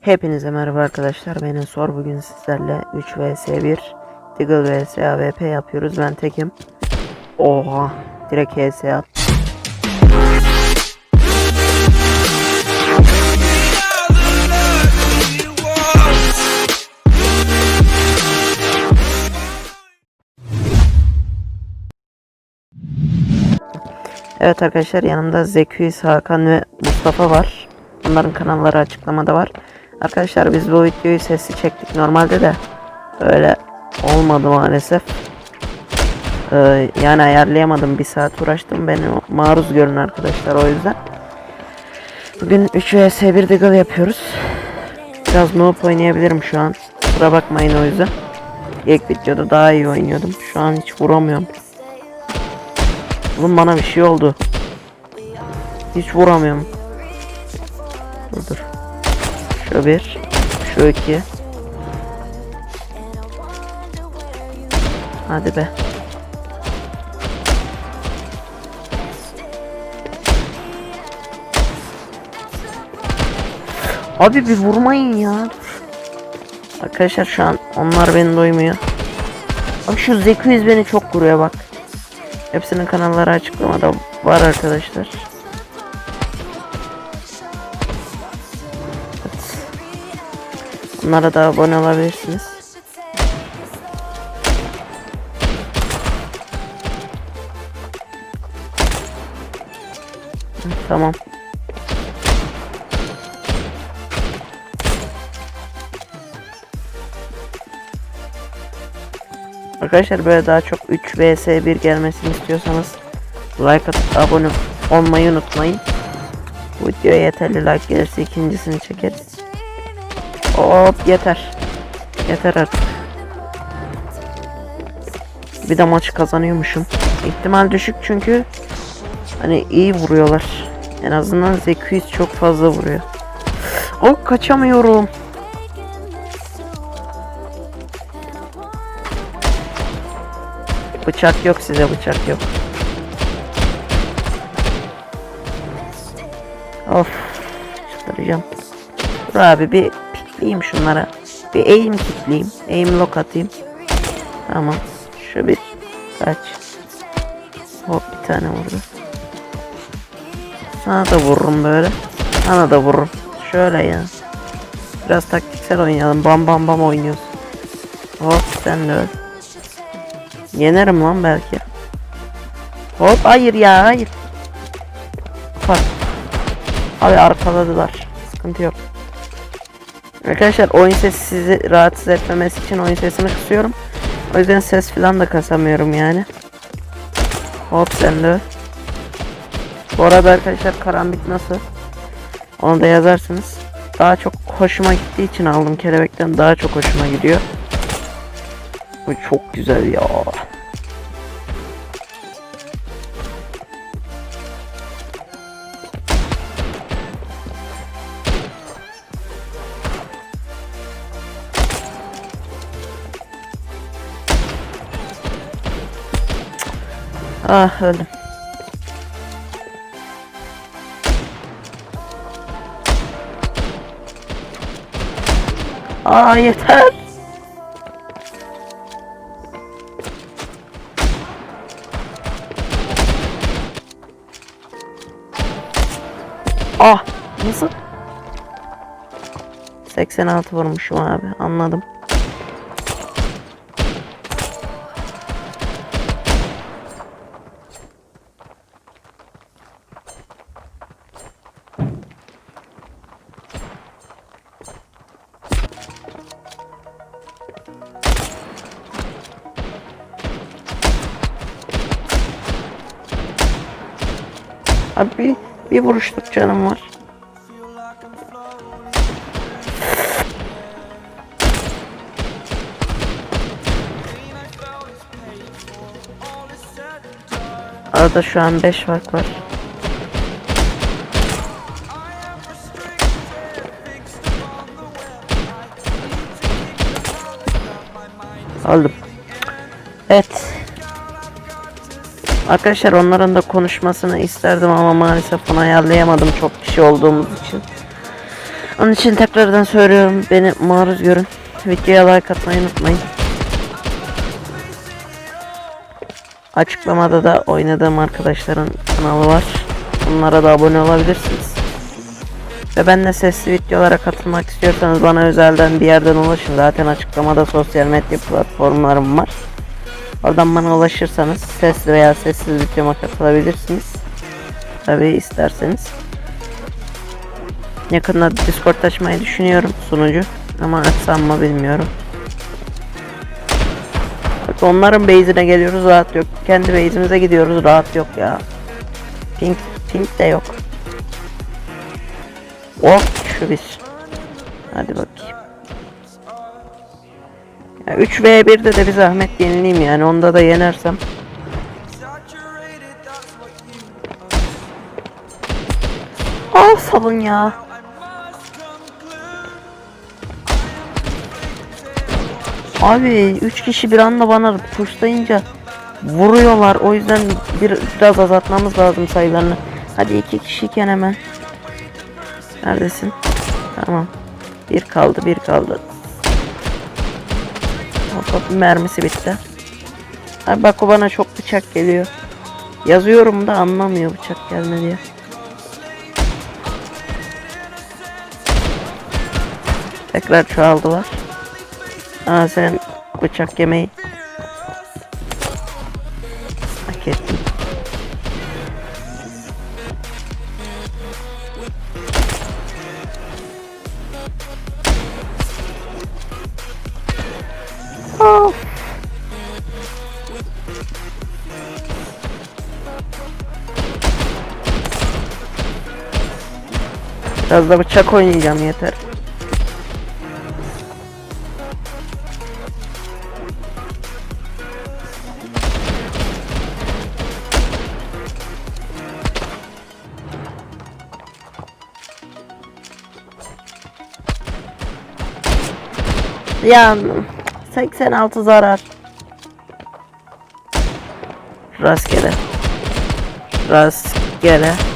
Hepinize merhaba arkadaşlar. Benim sor bugün sizlerle 3 vs 1 Deagle vs AWP yapıyoruz. Ben tekim. Oha. Direkt HS at. Evet arkadaşlar yanımda Zeki, Hakan ve Mustafa var. Onların kanalları açıklamada var. Arkadaşlar biz bu videoyu sesli çektik normalde de öyle olmadı maalesef. Ee, yani ayarlayamadım bir saat uğraştım beni maruz görün arkadaşlar o yüzden. Bugün 3 vs 1 Deagle yapıyoruz. Biraz noob oynayabilirim şu an. Kusura bakmayın o yüzden. İlk videoda daha iyi oynuyordum. Şu an hiç vuramıyorum. Oğlum bana bir şey oldu. Hiç vuramıyorum. Dur dur. Şu bir. Şu iki. Hadi be. Abi bir vurmayın ya. Arkadaşlar şu an onlar beni duymuyor. Abi şu Zeki beni çok vuruyor bak. Hepsinin kanalları açıklamada var arkadaşlar. Bunlara da abone olabilirsiniz. Tamam. Arkadaşlar böyle daha çok 3 vs 1 gelmesini istiyorsanız like atıp abone olmayı unutmayın. Bu videoya yeterli like gelirse ikincisini çekeriz. Hop yeter. Yeter artık. Bir de maçı kazanıyormuşum. İhtimal düşük çünkü hani iyi vuruyorlar. En azından Zeki çok fazla vuruyor. Oh kaçamıyorum. Bıçak yok size bıçak yok. Of. Çıkaracağım. Dur abi bir pikleyeyim şunlara. Bir aim kitleyeyim. Aim lock atayım. Tamam. Şu bir kaç. Hop bir tane vurdu. Sana da vururum böyle. Sana da vururum. Şöyle ya. Biraz taktiksel oynayalım. Bam bam bam oynuyoruz. Hop sen de öl. Yenerim lan belki. Hop hayır ya hayır. Bak. Abi arkaladılar. Sıkıntı yok. Arkadaşlar oyun sesi sizi rahatsız etmemesi için oyun sesini kısıyorum. O yüzden ses falan da kasamıyorum yani. Hop sen de. Bu arada arkadaşlar karambit nasıl? Onu da yazarsınız. Daha çok hoşuma gittiği için aldım kelebekten daha çok hoşuma gidiyor. Bu çok güzel ya. Ah öldüm. Aa yeter. Ah nasıl? 86 vurmuşum abi anladım. Abi bir, bir vuruşluk canım var. Arada şu an 5 fark var. Aldım. Evet. Arkadaşlar onların da konuşmasını isterdim ama maalesef onu ayarlayamadım çok kişi olduğumuz için. Onun için tekrardan söylüyorum beni maruz görün. Videoya like atmayı unutmayın. Açıklamada da oynadığım arkadaşların kanalı var. Onlara da abone olabilirsiniz. Ve ben de sesli videolara katılmak istiyorsanız bana özelden bir yerden ulaşın. Zaten açıklamada sosyal medya platformlarım var. Oradan bana ulaşırsanız sesli veya sessiz videoma katılabilirsiniz. Tabii isterseniz. Yakında Discord açmayı düşünüyorum sunucu. Ama açsam mı bilmiyorum. Bak onların base'ine geliyoruz rahat yok. Kendi base'imize gidiyoruz rahat yok ya. Pink, pink de yok. Oh şu bir. Hadi bakayım. Ya 3v1'de de bir zahmet yenileyim yani onda da yenersem. Al salın ya. Abi 3 kişi bir anda bana pushlayınca vuruyorlar. O yüzden bir, biraz azaltmamız lazım sayılarını. Hadi iki kişiyken hemen. Neredesin? Tamam. Bir kaldı, bir kaldı. Hop mermisi bitti. Abi bak o bana çok bıçak geliyor. Yazıyorum da anlamıyor bıçak gelme diye. Tekrar çoğaldılar. Aa sen bıçak yemeyi Biraz da bıçak oynayacağım yeter. Ya 86 zarar. Rastgele. Rastgele.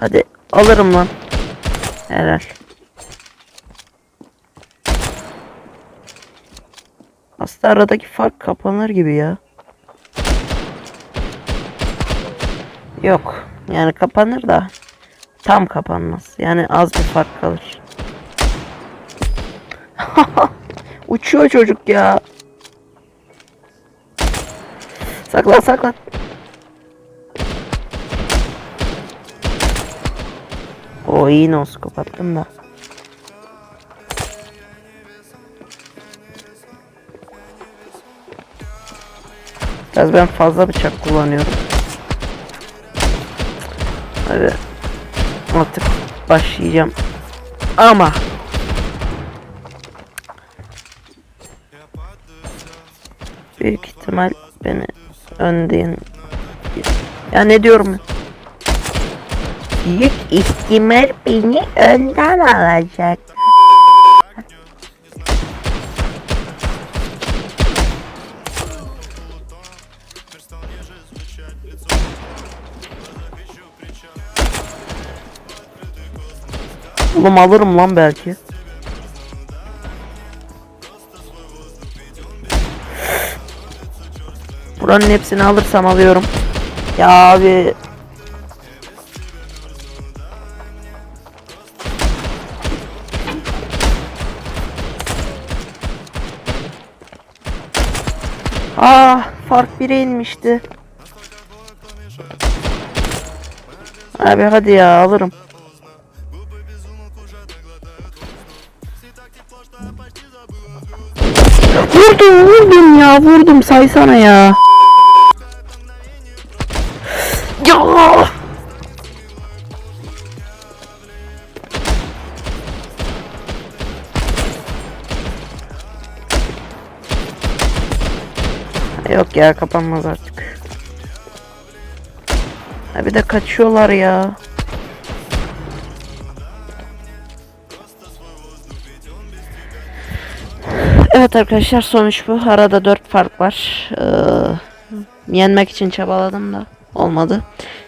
Hadi alırım lan. Helal. Aslında aradaki fark kapanır gibi ya. Yok. Yani kapanır da tam kapanmaz. Yani az bir fark kalır. Uçuyor çocuk ya. Saklan saklan. O iyi noskop attım da. Biraz ben fazla bıçak kullanıyorum. Hadi. Artık başlayacağım. Ama büyük ihtimal beni önden ya ne diyorum büyük ihtimal beni önden alacak Oğlum alırım lan belki. Buranın hepsini alırsam alıyorum. Ya abi. Ah fark 1'e inmişti. Abi hadi ya alırım. Vurdum vurdum ya vurdum saysana. Ya. ya kapanmaz artık. Ha bir de kaçıyorlar ya. Evet arkadaşlar sonuç bu. Arada 4 fark var. Ee, yenmek için çabaladım da olmadı.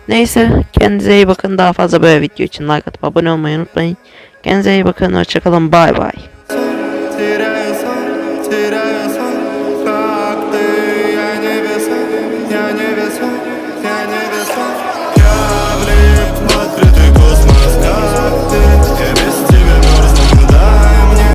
Neyse kendinize iyi bakın. Daha fazla böyle video için like atıp abone olmayı unutmayın. Kendinize iyi bakın. Hoşçakalın. Bay bay.